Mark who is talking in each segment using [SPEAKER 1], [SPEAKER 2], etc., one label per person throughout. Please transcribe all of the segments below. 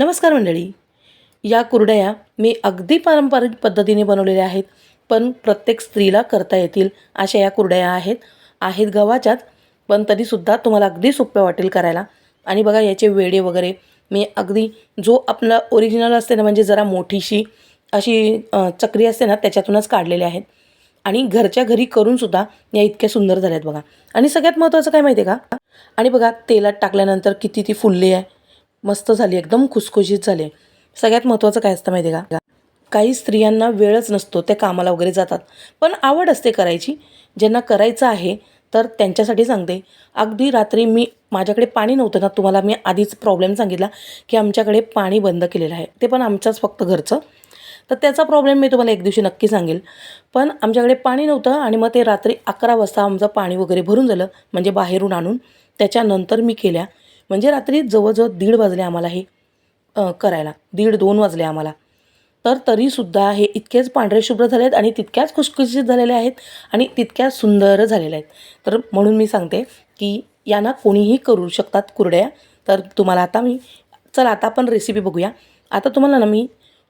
[SPEAKER 1] नमस्कार मंडळी. या कुरडया मी अगदी पारंपरिक पद्धतीने बनवलेल्या आहेत पण प्रत्येक स्त्रीला करता येतील अशा या कुरडया आहेत. आहेत गव्हाच्याच पण तरीसुद्धा तुम्हाला अगदी सोप्या वाटेल करायला. आणि बघा याचे वेडे वगैरे मी अगदी जो आपला ओरिजिनल असते ना म्हणजे जरा मोठीशी अशी चक्री असते ना त्याच्यातूनच काढलेले आहेत. आणि घरच्या घरी करूनसुद्धा या इतक्या सुंदर झाल्या आहेत बघा. आणि सगळ्यात महत्त्वाचं काय माहिती आहे का? आणि बघा तेलात टाकल्यानंतर किती ती फुलली आहे. मस्त झाली एकदम खुसखुशीत झाली. सगळ्यात महत्त्वाचं काय असतं माहिती आहे का? काही स्त्रियांना वेळच नसतो त्या कामाला वगैरे जातात. पण आवड असते करायची. ज्यांना करायचं आहे तर त्यांच्यासाठी सांगते. अगदी रात्री मी माझ्याकडे पाणी नव्हतं ना तुम्हाला मी आधीच प्रॉब्लेम सांगितला की आमच्याकडे पाणी बंद केलेलं आहे. ते पण आमच्याच फक्त घरचं. तर त्याचा प्रॉब्लेम मी तुम्हाला एक दिवशी नक्की सांगेल. पण आमच्याकडे पाणी नव्हतं आणि मग ते रात्री अकरा वाजता आमचं पाणी वगैरे भरून झालं म्हणजे बाहेरून आणून. त्याच्यानंतर मी केल्या. म्हणजे रात्री जवळजवळ दीड वाजले आम्हाला हे करायला. दीड दोन वाजले आम्हाला. तर तरीसुद्धा हे इतकेच पांढरे शुभ्र झाले आहेत आणि तितक्याच खुशखुशीत झालेले आहेत आणि तितक्याच सुंदर झालेल्या आहेत. तर म्हणून मी सांगते की यांना कोणीही करू शकतात कुरड्या. तर तुम्हाला आता मी चला आता आपण रेसिपी बघूया. आता तुम्हाला ना मी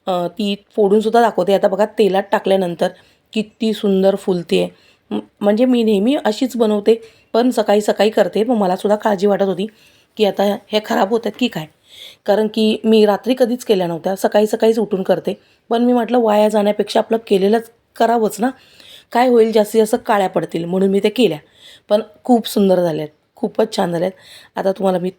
[SPEAKER 1] ती फोडूनसुद्धा दाखवते. आता बघा तेलात टाकल्यानंतर किती सुंदर फुलते. आहे म्हणजे मी नेहमी अशीच बनवते पण सकाळी सकाळी करते. मग मलासुद्धा काळजी वाटत होती. की आता हे खराब होत आहेत की काय? कारण की मी रात्री कधीच केल्या नव्हत्या. सकाळी सकाळीच उठून करते. पण मी म्हटलं वाया जाण्यापेक्षा आपलं केलेलंच करावंच ना. काय होईल जास्तीत जास्त काळ्या पडतील म्हणून मी ते केल्या. पण खूप सुंदर झाल्या आहेत खूपच छान झाल्या आहेत आता तुम्हाला मी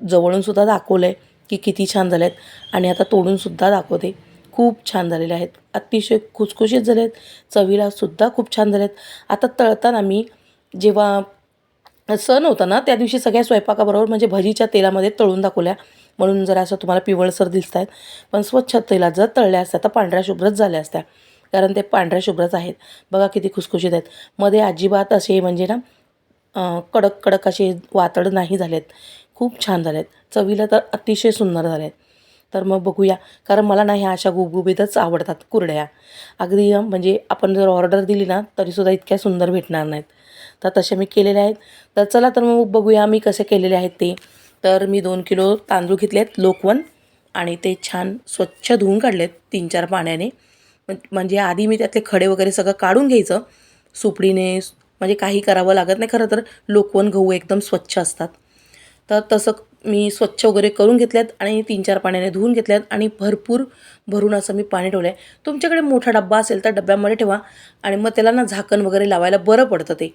[SPEAKER 1] जवळूनसुद्धा दाखवलं आहे की किती छान झाल्या आहेत आणि आता तोडूनसुद्धा दाखवते. खूप छान झालेले आहेत. अतिशय खुसखुशीत झाले आहेत चवीलासुद्धा खूप छान झाले आहेत आता तळताना मी जेव्हा सण होता ना त्या दिवशी सगळ्या स्वयंपाकाबरोबर म्हणजे भजीच्या तेलामध्ये तळून दाखवल्या. म्हणून जरा असं तुम्हाला पिवळसर दिसत आहेत पण स्वच्छ तेलात जर तळल्या असत्या तर पांढऱ्या शुभ्रच झाल्या असत्या. कारण ते पांढऱ्या शुभ्रच आहेत. बघा किती खुसखुशीत आहेत. मध्ये अजिबात असे म्हणजे ना कडक कडक असे वातड नाही झालेत. खूप छान झालेत. चवीला तर अतिशय सुंदर झालेत. तर मग बघूया. कारण मला ना ह्या अशा गुबगुबीतच आवडतात कुरड्या. अगदी म्हणजे आपण जर ऑर्डर दिली ना तरीसुद्धा इतक्या सुंदर भेटणार नाहीत. तर तसे मी केलेले आहेत. तर चला तर मग बघूया मी कसे केलेले आहेत ते. तर मी दोन किलो तांदूळ घेतले आहेत लोकवन आणि ते छान स्वच्छ धुवून काढलेत तीन चार पाण्याने. म्हणजे आधी मी त्यातले खडे वगैरे सगळं काढून घ्यायचं. सुपडीने म्हणजे काही करावं लागत नाही खरं तर लोकवन गहू एकदम स्वच्छ असतात. तर तसं मी स्वच्छ वगैरे करून घेतल्यात आणि तीन चार पाण्याने धुवून घेतल्यात आणि भरपूर भरून असं मी पाणी ठेवलं आहे तुमच्याकडे मोठा डब्बा असेल तर डब्यामध्ये ठेवा आणि मग त्याला ना झाकण वगैरे लावायला बरं पडतं ते.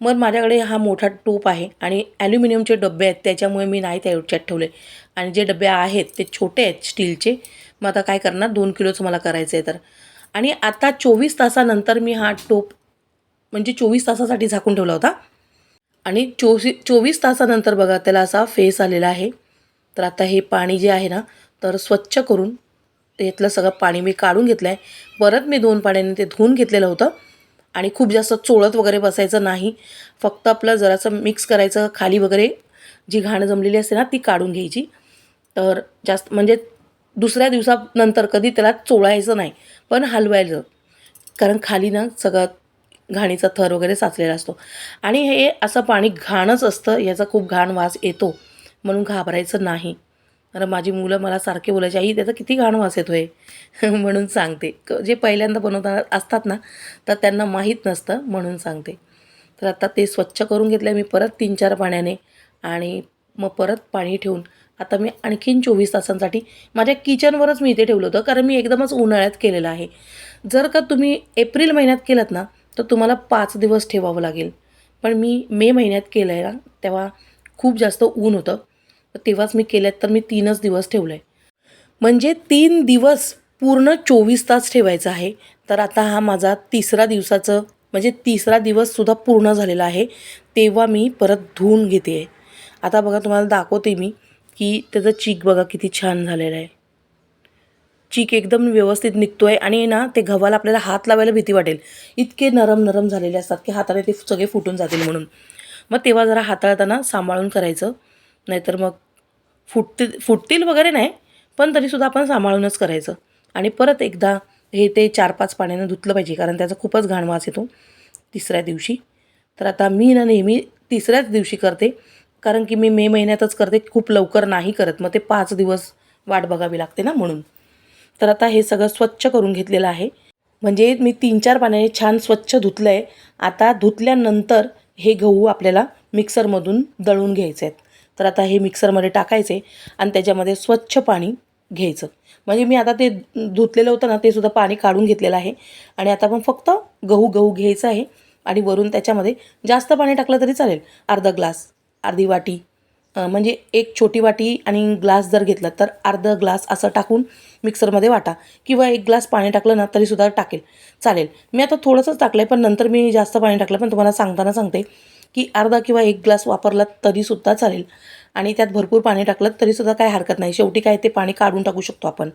[SPEAKER 1] मग माझ्याकडे हा मोठा टोप आहे आणि ॲल्युमिनियमचे डबे आहेत त्याच्यामुळे मी नाही त्या याच्यात ठेवले. आणि जे डबे आहेत ते छोटे आहेत स्टीलचे. मग आता काय करणार? दोन किलोचं मला करायचं आहे तर. आणि आता चोवीस तासानंतर मी हा टोप म्हणजे चोवीस तासासाठी झाकून ठेवला होता. आणि चोवी चोवीस तासानंतर बघा त्याला असा फेस आलेला आहे. तर आता हे पाणी जे आहे ना तर स्वच्छ करून त्यातलं सगळं पाणी मी काढून घेतलं आहे परत मी दोन पाण्याने ते धुवून घेतलेलं होतं. आणि खूप जास्त चोळत वगैरे बसायचं नाही. फक्त आपलं जरासं मिक्स करायचं खाली वगैरे जी घाण जमलेली असते ना ती काढून घ्यायची. तर जास्त म्हणजे दुसऱ्या दिवसानंतर कधी त्याला चोळायचं नाही पण हलवायचं. कारण खाली ना सगळं घाणीचा थर वगैरे साचलेला असतो. आणि हे असं पाणी घाणच असतं याचा खूप घाण वास येतो. म्हणून घाबरायचं नाही. कारण माझी मुलं मला सारखे बोलायचे आई त्याचा किती घाण वास येतो आहे म्हणून सांगते. क- जे पहिल्यांदा बनवताना असतात ना तर त्यांना माहीत नसतं म्हणून सांगते. तर आता ते स्वच्छ करून घेतलं मी परत तीन चार पाण्याने आणि मग परत पाणी ठेवून आता मी आणखीन चोवीस तासांसाठी माझ्या किचनवरच मी इथे ठेवलं होतं कारण मी एकदमच उन्हाळ्यात केलेलं आहे. जर का तुम्ही एप्रिल महिन्यात केलात ना तर तुम्हाला पाच दिवस ठेवावं लागेल. पण मी मे महिन्यात केलं आहे ना तेव्हा खूप जास्त ऊन होतं. तेव्हाच मी केल्यात तर मी तीनच दिवस ठेवलं आहे म्हणजे तीन दिवस पूर्ण चोवीस तास ठेवायचं आहे. तर आता हा माझा तिसरा दिवसाचं म्हणजे तिसरा दिवससुद्धा पूर्ण झालेला आहे. तेव्हा मी परत धुवून घेते. आहे आता बघा तुम्हाला दाखवते मी की त्याचं चीक बघा किती छान झालेलं आहे. चीक एकदम व्यवस्थित निघतो आहे आणि ना ते गव्हाला आपल्याला हात लावायला भीती वाटेल. इतके नरम नरम झालेले असतात की हाताने ते सगळे फुटून जातील म्हणून. मग तेव्हा जरा हाताळताना सांभाळून करायचं. नाहीतर मग फुटतील फुटतील वगैरे नाही पण तरीसुद्धा आपण सांभाळूनच करायचं. आणि परत एकदा हे ते चार पाच पाण्यानं धुतलं पाहिजे कारण त्याचा खूपच घाण वास येतो तिसऱ्या दिवशी. तर आता मी ना नेहमी तिसऱ्याच दिवशी करते कारण की मी मे महिन्यातच करते खूप लवकर नाही करत मग ते पाच दिवस वाट बघावी लागते ना म्हणून. तर आता हे सगळं स्वच्छ करून घेतलेलं आहे. म्हणजे मी तीन चार पाण्याने छान स्वच्छ धुतलं आहे आता धुतल्यानंतर हे गहू आपल्याला मिक्सरमधून दळून घ्यायचे आहेत तर आता हे मिक्सरमध्ये टाकायचे आणि त्याच्यामध्ये स्वच्छ पाणी घ्यायचं. म्हणजे मी आता ते धुतलेलं होतं ना ते सुद्धा पाणी काढून घेतलेलं आहे. आणि आता आपण फक्त गहू गहू घ्यायचं आहे आणि वरून त्याच्यामध्ये जास्त पाणी टाकलं तरी चालेल. अर्धा ग्लास अर्धी वाटी. म्हणजे एक छोटी वाटी आणि ग्लास जर घेतला तर अर्धा ग्लास असं टाकून मिक्सरमध्ये वाटा. किंवा एक ग्लास पाणी टाकलं ना तरीसुद्धा टाकेल. चालेल. मी आता थोडंसंच टाकलं आहे पण नंतर मी जास्त पाणी टाकलं पण तुम्हाला सांगताना सांगते. की अर्धा किंवा एक ग्लास वापरलात तरीसुद्धा चालेल. आणि त्यात भरपूर पाणी टाकलं तरीसुद्धा काय हरकत नाही. शेवटी काय ते पाणी काढून टाकू शकतो आपण.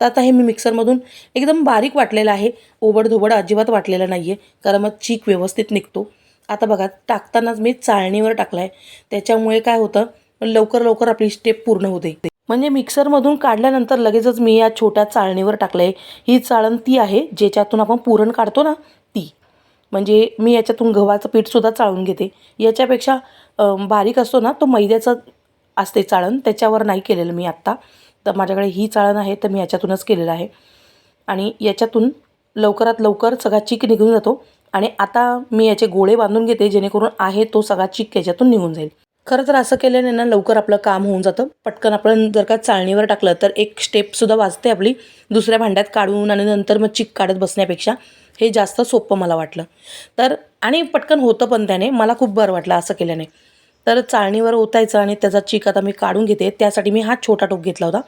[SPEAKER 1] तर आता हे मी मिक्सरमधून एकदम बारीक वाटलेलं आहे. ओबडधोबड अजिबात वाटलेलं नाही आहे कारण मग चीक व्यवस्थित निघतो. आता बघा टाकतानाच मी चाळणीवर टाकला आहे त्याच्यामुळे काय होतं लवकर लवकर आपली स्टेप पूर्ण होते म्हणजे मिक्सरमधून काढल्यानंतर लगेचच मी या छोट्या चाळणीवर टाकलं आहे ही चाळण ती आहे ज्याच्यातून आपण पुरण काढतो ना ती. म्हणजे मी याच्यातून गव्हाचं पीठसुद्धा चाळून घेते. याच्यापेक्षा बारीक असतो ना तो मैद्याचं असते चाळण. त्याच्यावर नाही केलेलं मी आत्ता. तर माझ्याकडे ही चाळण आहे तर मी याच्यातूनच केलेलं आहे. आणि याच्यातून लवकरात लवकर सगळा चीक निघून जातो. आणि आता मी याचे गोळे बांधून घेते जेणेकरून आहे तो सगळा चीक याच्यातून निघून जाईल. खरं तर असं केल्याने ना लवकर आपलं काम होऊन जातं. पटकन आपण जर का चाळणीवर टाकलं तर एक स्टेपसुद्धा वाजते आपली. दुसऱ्या भांड्यात काढून आणि नंतर मग चिक काढत बसण्यापेक्षा. हे जास्त सोपं मला वाटलं. तर आणि पटकन होतं पण त्याने मला खूप बरं वाटलं असं केल्याने. तर चाळणीवर ओतायचं आणि त्याचा चीक आता मी काढून घेते त्यासाठी मी हा छोटा टोप घेतला होता.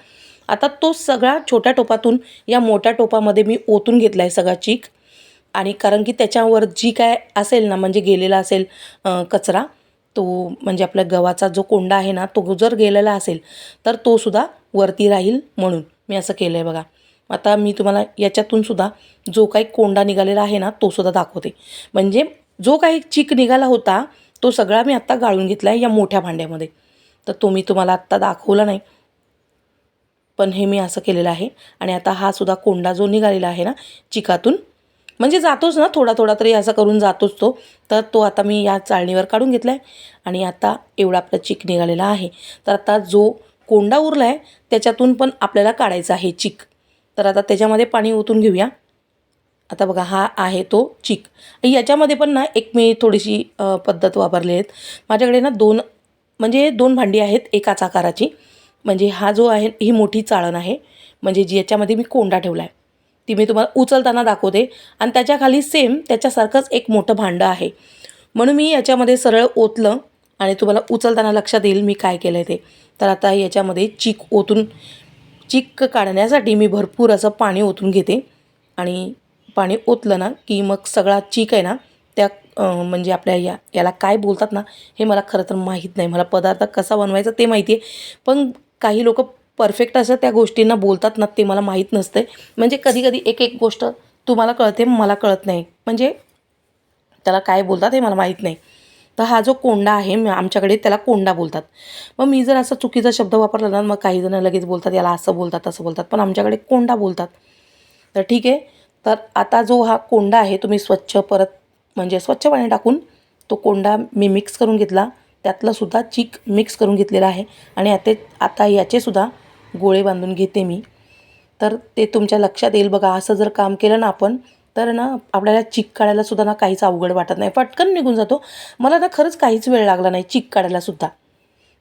[SPEAKER 1] आता तो सगळा छोट्या टोपातून या मोठ्या टोपामध्ये मी ओतून घेतला आहे सगळा चीक. आणि कारण की त्याच्यावर जी काय असेल ना म्हणजे गेलेला असेल कचरा तो म्हणजे आपल्या गव्हाचा जो कोंडा आहे ना तो जर गेलेला असेल तर तो सुद्धा वरती राहील म्हणून. मी असं केलं आहे बघा. आता मी तुम्हाला याच्यातून सुद्धा जो काही कोंडा निघालेला आहे ना तो सुद्धा दाखवते. म्हणजे जो काही चिक निघाला होता तो सगळा मी आत्ता गाळून घेतला आहे या मोठ्या भांड्यामध्ये. तर तो मी तुम्हाला आत्ता दाखवला नाही. पण हे मी असं केलेलं आहे आणि आता हा सुद्धा कोंडा जो निघालेला आहे ना चिकातून म्हणजे जातोच ना थोडा थोडा तरी असं करून जातोच तो. तर तो आता मी या चाळणीवर काढून घेतला आहे आणि आता एवढा आपला चिक निघालेला आहे. तर आता जो कोंडा उरला आहे त्याच्यातून पण आपल्याला काढायचा आहे चिक. तर आता त्याच्यामध्ये पाणी ओतून घेऊया. आता बघा हा आहे तो चिक. याच्यामध्ये पण ना एक मी थोडीशी पद्धत वापरली आहेत माझ्याकडे ना दोन म्हणजे दोन भांडी आहेत एकाच आकाराची. म्हणजे हा जो आहे ही मोठी चाळण आहे. म्हणजे जी याच्यामध्ये मी कोंडा ठेवला आहे ती मी तुम्हाला उचलताना दाखवते. आणि त्याच्याखाली सेम त्याच्यासारखंच एक मोठं भांडं आहे. म्हणून मी याच्यामध्ये सरळ ओतलं आणि तुम्हाला उचलताना लक्षात येईल मी काय केलं आहे ते. तर आता याच्यामध्ये चीक ओतून चिक काढण्यासाठी मी भरपूर असं पाणी ओतून घेते. आणि पाणी ओतलं ना की मग सगळा चीक आहे ना त्या म्हणजे आपल्या या याला काय बोलतात ना हे मला खरं तर माहीत नाही. मला पदार्थ कसा बनवायचा ते माहिती आहे. पण काही लोक परफेक्ट असं त्या गोष्टींना बोलतात ना ते मला माहीत नसते म्हणजे कधी कधी एक एक गोष्ट तुम्हाला कळते मला कळत नाही. म्हणजे त्याला काय बोलतात हे मला माहीत नाही. तर हा जो कोंडा आहे आमच्याकडे त्याला कोंडा बोलतात. मग मी जर असा चुकीचा शब्द वापरला ना मग काही जण लगेच बोलतात याला असं बोलतात असं बोलतात पण आमच्याकडे कोंडा बोलतात. तर ठीक आहे तर आता जो हा कोंडा आहे तुम्ही स्वच्छ परत म्हणजे स्वच्छ पाणी टाकून तो कोंडा मी मिक्स करून घेतला. त्यातलासुद्धा चीक मिक्स करून घेतलेला आहे आणि आता आता याचेसुद्धा गोळे बांधून घेते मी. तर ते तुमच्या लक्षात येईल बघा असं जर काम केलं ना आपण तर ना आपल्याला चिक काढायला सुद्धा ना काहीच अवघड वाटत नाही. पटकन निघून जातो. मला ना खरंच काहीच वेळ लागला नाही चिक काढायला सुद्धा.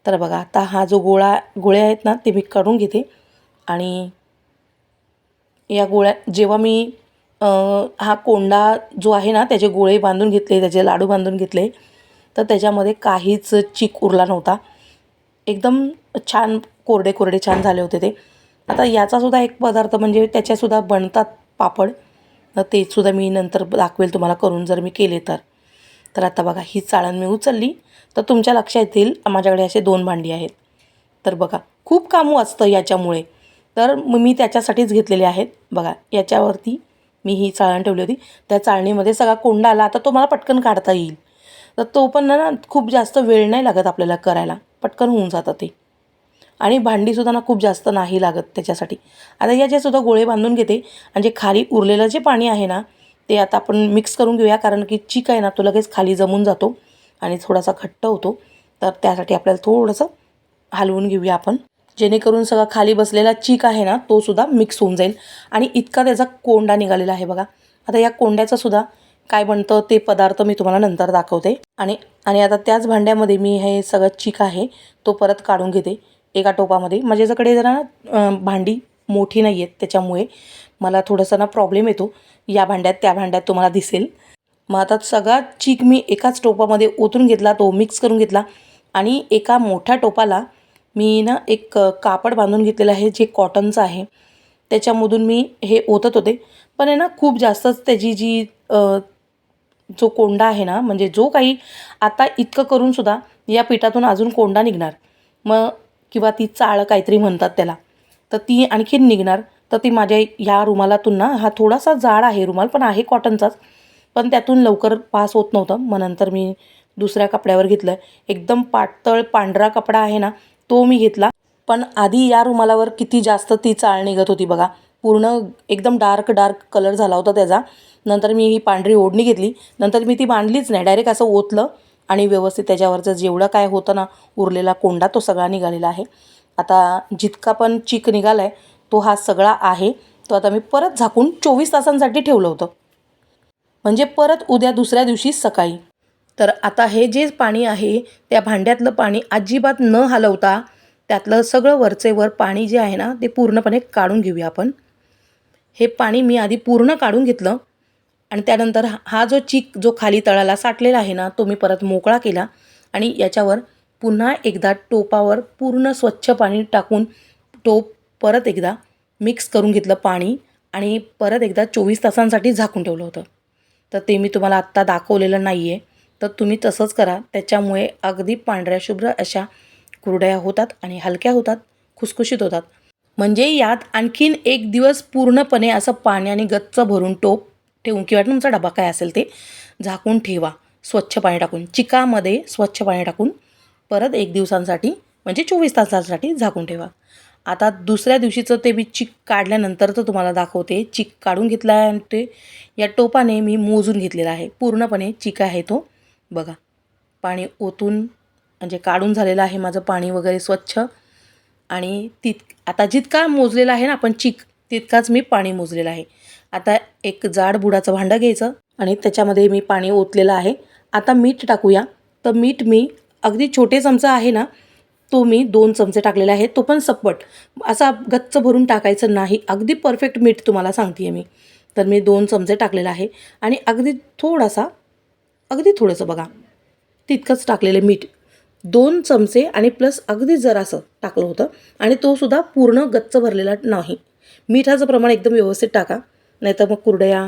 [SPEAKER 1] तर बघा आता हा जो गोळा गोळे आहेत ना ते मी काढून घेते. आणि या गोळ्या जेव्हा मी हा कोंडा जो आहे ना त्याचे गोळे बांधून घेतले त्याचे लाडू बांधून घेतले तर त्याच्यामध्ये काहीच चिक उरला नव्हता. एकदम छान कोरडे कोरडे छान झाले होते ते. आता याचासुद्धा एक पदार्थ म्हणजे त्याच्यासुद्धा बनतात पापड. तर तेसुद्धा मी नंतर दाखवेल तुम्हाला करून जर मी केले तर. तर आता बघा ही चाळण मी उचलली. तर तुमच्या लक्षात येईल माझ्याकडे असे दोन भांडी आहेत. तर बघा खूप काम वाचतं याच्यामुळे. तर मग मी त्याच्यासाठीच घेतलेले आहेत. बघा याच्यावरती मी ही चाळण ठेवली होती. त्या चाळणीमध्ये सगळा कोंडा आला आता तो मला पटकन काढता येईल. तर तो पण ना खूप जास्त वेळ नाही लागत आपल्याला करायला. पटकन होऊन जातं ते. आणि भांडीसुद्धा ना खूप जास्त नाही लागत त्याच्यासाठी. आता याच्यासुद्धा गोळे बांधून घेते आणि जे खाली उरलेलं जे पाणी आहे ना ते आता आपण मिक्स करून घेऊया कारण की चिक आहे ना तो लगेच खाली जमून जातो आणि थोडासा घट्ट होतो. तर त्यासाठी आपल्याला थोडंसं हलवून घेऊया आपण. जेणेकरून सगळा खाली बसलेला चीक आहे ना तो सुद्धा मिक्स होऊन जाईल. आणि इतका त्याचा कोंडा निघालेला आहे बघा. आता या कोंड्याचा सुद्धा काय बनतं ते पदार्थ मी तुम्हाला नंतर दाखवते. आणि आणि आता त्याच भांड्यामध्ये मी हे सगळं चीक आहे तो परत काढून घेते. एका टोपामध्ये. म्हणजे माझ्याकडे जरा भांडी मोठी नाही आहेत त्याच्यामुळे मला थोडंसं ना प्रॉब्लेम येतो. या भांड्यात त्या भांड्यात तुम्हाला दिसेल. मग आता सगळा चीक मी एकाच टोपामध्ये ओतून घेतला तो मिक्स करून घेतला. आणि एका मोठ्या टोपाला मी ना एक कापड बांधून घेतलेलं आहे जे कॉटनचं आहे. त्याच्यामधून मी हे ओतत होते. पण आहे ना खूप जास्तच त्याची जी जो कोंडा आहे ना म्हणजे जो काही आता इतकं करूनसुद्धा या पिठातून अजून कोंडा निघणार. मग किंवा ती चाळ काहीतरी म्हणतात त्याला. तर ती आणखीन निघणार. तर ती माझ्या ह्या रुमालातून ना हा थोडासा जाड आहे रुमाल पण आहे कॉटनचाच. पण त्यातून लवकर पास होत नव्हतं. मग नंतर मी दुसऱ्या कपड्यावर घेतलं. एकदम पातळ पांढरा कपडा आहे ना तो मी घेतला. पण आधी या रुमालावर किती जास्त ती चाळ निघत होती बघा. पूर्ण एकदम डार्क डार्क कलर झाला होता त्याचा. नंतर मी ही पांढरी ओढणी घेतली. नंतर मी ती बांधलीच नाही. डायरेक्ट असं ओतलं. आणि व्यवस्थित त्याच्यावरचं जेवढं काय होतं ना उरलेला कोंडा तो सगळा निघालेला आहे. आता जितका पण चीक निघाला आहे तो हा सगळा आहे. तो आता मी परत झाकून चोवीस तासांसाठी ठेवलं होतं. म्हणजे परत उद्या दुसऱ्या दिवशी सकाळी. तर आता हे जे पाणी आहे त्या भांड्यातलं पाणी अजिबात न हलवता त्यातलं सगळं वरचे वर पाणी जे आहे ना ते पूर्णपणे काढून घेऊया आपण. हे पाणी मी आधी पूर्ण काढून घेतलं. आणि त्यानंतर हा- हा जो चीक जो खाली तळाला साठलेला आहे ना तो मी परत मोकळा केला आणि याच्यावर पुन्हा एकदा टोपावर पूर्ण स्वच्छ पाणी टाकून टोप परत एकदा मिक्स करून घेतलं पाणी आणि परत एकदा चोवीस तासांसाठी झाकून ठेवलं होतं. तर ते मी तुम्हाला आत्ता दाखवलेलं नाही आहे तर तुम्ही तसंच करा. त्याच्यामुळे अगदी पांढऱ्या शुभ्र अशा कुरड्या होतात आणि हलक्या होतात खुसखुशीत होतात. म्हणजे यात आणखीन एक दिवस पूर्णपणे असं पाण्याने गच्च भरून टोप ठेवून किंवा तुमचा डबा काय असेल ते झाकून ठेवा स्वच्छ पाणी टाकून. चिकामध्ये स्वच्छ पाणी टाकून परत एक दिवसांसाठी म्हणजे चोवीस तासांसाठी झाकून ठेवा. आता दुसऱ्या दिवशीचं ते मी चिक काढल्यानंतरचं तुम्हाला दाखवते. चिक काढून घेतला आहे आणि ते या टोपाने मी मोजून घेतलेला आहे. पूर्णपणे चिक आहे तो. बघा पाणी ओतून म्हणजे काढून झालेलं आहे माझं पाणी वगैरे स्वच्छ. आणि तित आता जितका मोजलेला आहे ना आपण चिक तितकाच मी पाणी मोजलेलं आहे. आता एक जाड बुडाचं भांडं घ्यायचं आणि त्याच्यामध्ये मी पाणी ओतलेलं आहे. आता मीठ टाकूया. तर मीठ मी अगदी छोटे चमचा आहे ना तो मी दोन चमचे टाकलेला आहे. तो पण सप्पट असा गच्च भरून टाकायचं नाही. अगदी परफेक्ट मीठ तुम्हाला सांगते आहे मी. तर मी दोन चमचे टाकलेलं आहे. आणि अगदी थोडासा अगदी थोडंसं बघा. तितकंच टाकलेलं मीठ. दोन चमचे आणि प्लस अगदी जरासं टाकलं होतं. आणि तो सुद्धा पूर्ण गच्च भरलेला नाही. मिठाचं प्रमाण एकदम व्यवस्थित टाका. नाहीतर मग कुरडया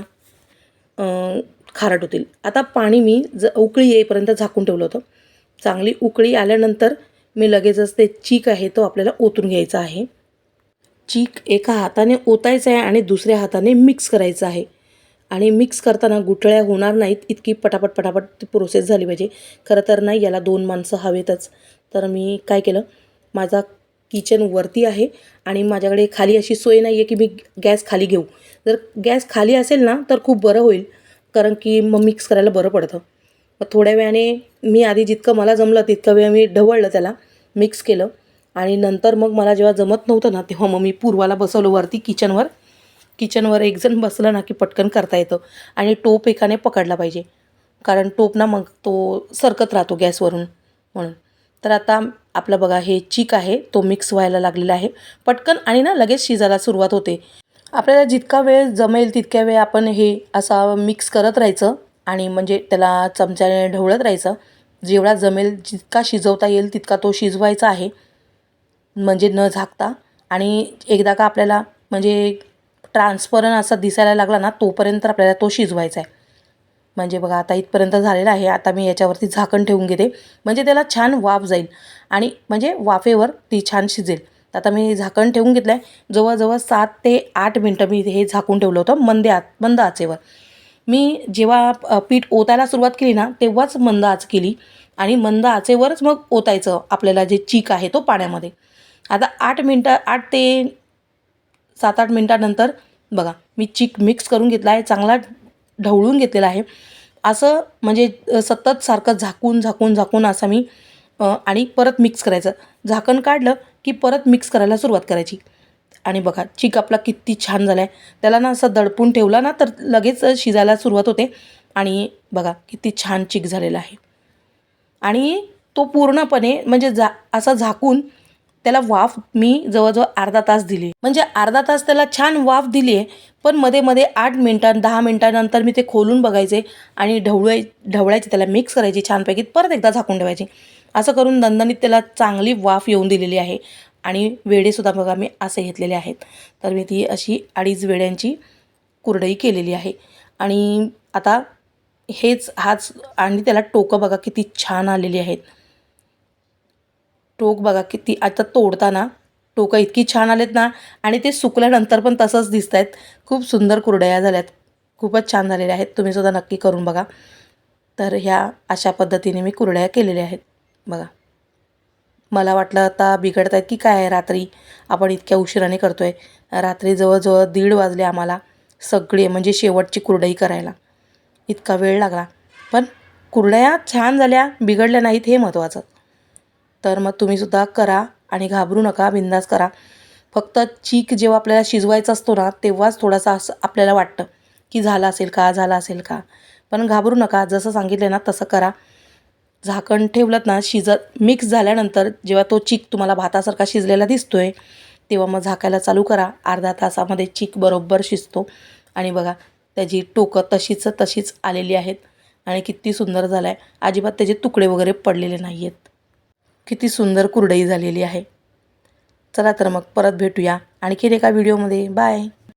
[SPEAKER 1] खारट होतील. आता पाणी मी ज उकळी येईपर्यंत झाकून ठेवलं होतं. चांगली उकळी आल्यानंतर मी लगेचच ते चीक आहे तो आपल्याला ओतून घ्यायचा आहे. चीक एका हाताने ओतायचं आहे आणि दुसऱ्या हाताने मिक्स करायचं आहे. आणि मिक्स करताना गुठळ्या होणार नाहीत इतकी पटापट पटापट ती प्रोसेस झाली पाहिजे. खरं तर नाही याला दोन माणसं हवेतच. तर मी काय केलं माझा किचन वरती आहे आणि माझ्याकडे खाली अशी सोय नाही आहे की मी गॅस खाली घेऊ. जर गॅस खाली असेल ना तर खूप बरं होईल कारण की मग मिक्स करायला बरं पडतं. मग थोड्या वेळाने मी आधी जितकं मला जमलं तितकं वेळ मी ढवळलं त्याला मिक्स केलं. आणि नंतर मग मला जेव्हा जमत नव्हतं ना तेव्हा मग मी पूर्वाला बसवलं वरती किचनवर किचनवर एकजण बसलं ना की पटकन करता येतं. आणि टोप एकाने पकडला पाहिजे. कारण टोप ना मग तो सरकत राहतो गॅसवरून. म्हणून. तर आता आपलं बघा हे चीक आहे तो मिक्स व्हायला लागलेला आहे. पटकन आणि ना लगेच शिजायला सुरुवात होते. आपल्याला जितका वेळ जमेल तितक्या वेळ आपण हे असा मिक्स करत राहायचं आणि म्हणजे त्याला चमच्याने ढवळत राहायचं. जेवढा जमेल जितका शिजवता येईल तितका तो शिजवायचा आहे. म्हणजे न झाकता. आणि एकदा का आपल्याला म्हणजे ट्रान्सपरंट असा दिसायला लागला ना तोपर्यंत आपल्याला तो शिजवायचा आहे. म्हणजे बघा आता इथपर्यंत झालेलं आहे. आता मी याच्यावरती झाकण ठेवून घेते. म्हणजे त्याला छान वाफ जाईल. आणि म्हणजे वाफेवर ती छान शिजेल. तर आता मी झाकण ठेवून घेतलं आहे जवळजवळ सात ते आठ मिनटं मी हे झाकून ठेवलं होतं मंद आ मंद आचेवर. मी जेव्हा पीठ ओतायला सुरुवात केली ना तेव्हाच मंद आच केली. आणि मंद आचेवरच मग ओतायचं आपल्याला जे चीक आहे तो पाण्यामध्ये. आता आठ मिनटं आठ ते सात आठ मिनटानंतर बघा मी चीक मिक्स करून घेतला आहे चांगला ढवळून घेतलेलं आहे. असं म्हणजे सतत सारखं झाकून झाकून झाकून असं मी आणि परत मिक्स करायचं. झाकण काढलं की परत मिक्स करायला सुरुवात करायची. आणि बघा चिक आपला किती छान झाला आहे त्याला ना असं दडपून ठेवला ना तर लगेच शिजायला सुरुवात होते. आणि बघा किती छान चिक झालेला आहे. आणि तो पूर्णपणे म्हणजे जा असा झाकून त्याला वाफ मी जवळजवळ अर्धा तास दिली. म्हणजे अर्धा तास त्याला छान वाफ दिली आहे पण मध्ये मध्ये आठ मिनटां दहा मिनटानंतर मी ते खोलून बघायचे आणि ढवळाय ढवळायचे त्याला मिक्स करायची छानपैकी परत एकदा झाकून ठेवायची. असं करून दणदणीत त्याला चांगली वाफ येऊन दिलेली आहे आणि वेडेसुद्धा बघा मी असे घेतलेले आहेत. तर मी ती अशी अडीच वेड्यांची कुरडई केलेली आहे. आणि आता हेच हाच आणि त्याला टोकं बघा किती छान आलेली आहेत. टोक बघा किती आता तोडताना टोकं इतकी छान आलेत ना आणि ते सुकल्यानंतर पण तसंच दिसत आहेत खूप सुंदर कुरडया झाल्यात. खूपच छान झालेल्या आहेत. तुम्ही सुद्धा नक्की करून बघा. तर ह्या अशा पद्धतीने मी कुरड्या केलेल्या आहेत. बघा. मला वाटलं आता बिघडत आहेत की काय आहे रात्री? आपण इतक्या उशिराने करतो आहे रात्री जवळजवळ दीड वाजले आम्हाला सगळे म्हणजे शेवटची कुरडई करायला. इतका वेळ लागला. पण कुरडया छान झाल्या बिघडल्या नाहीत हे महत्त्वाचं तर मग तुम्हीसुद्धा करा आणि घाबरू नका बिंदास करा. फक्त चीक जेव्हा आपल्याला शिजवायचा असतो ना तेव्हाच थोडासा असं आपल्याला वाटतं की झाला असेल का झाला असेल का. पण घाबरू नका जसं सांगितलं ना तसं करा. झाकण ठेवलं ना शिजत मिक्स झाल्यानंतर जेव्हा तो चीक तुम्हाला भातासारखा शिजलेला दिसतो आहे तेव्हा मग झाकायला चालू करा. अर्धा तासामध्ये चीक बरोबर शिजतो. आणि बघा त्याची टोकं तशीच तशीच आलेली आहेत. आणि किती सुंदर झालं आहे अजिबात त्याचे तुकडे वगैरे पडलेले नाही आहेत किती सुंदर कुरडई झालेली आहे. चला तर मग परत भेटूया आणखीन एका व्हिडिओमध्ये बाय